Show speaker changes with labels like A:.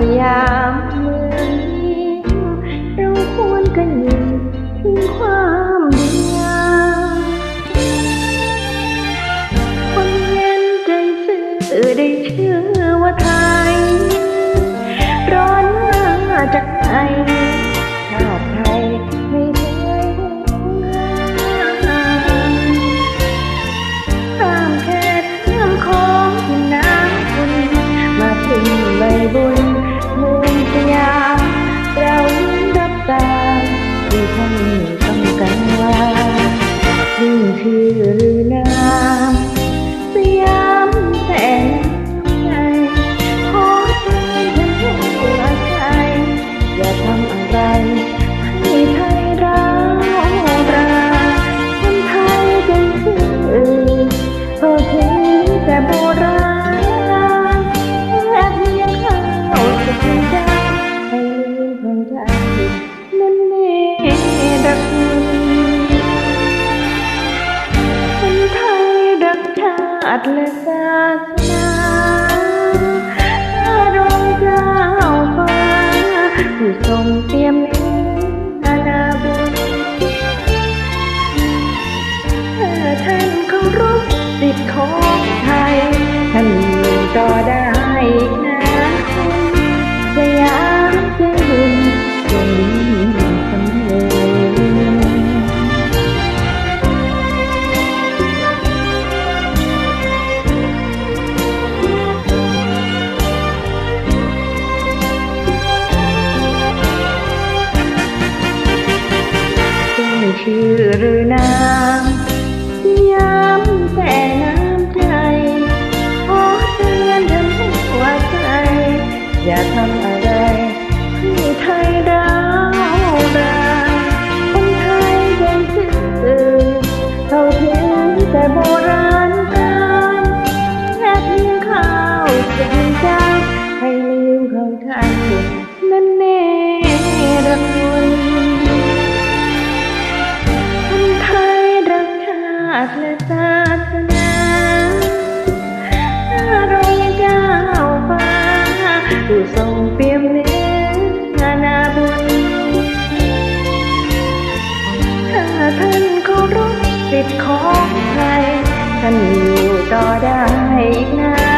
A: Yeah. าสและศาสนาพระองค์เจ้าฟ้าผู้ทรง ชื่อหรือนามย้ำแต่น้ำใจขอเตือนทั้หัวใจ อย่าทำาสและศาสนาเรายังก้าวฟ้าผู้ทรงเปี่ยมเนื้อนาบุญถ้าท่านเคารพสิทธิ์ของใครท่านอยู่ต่อได้อีกนาน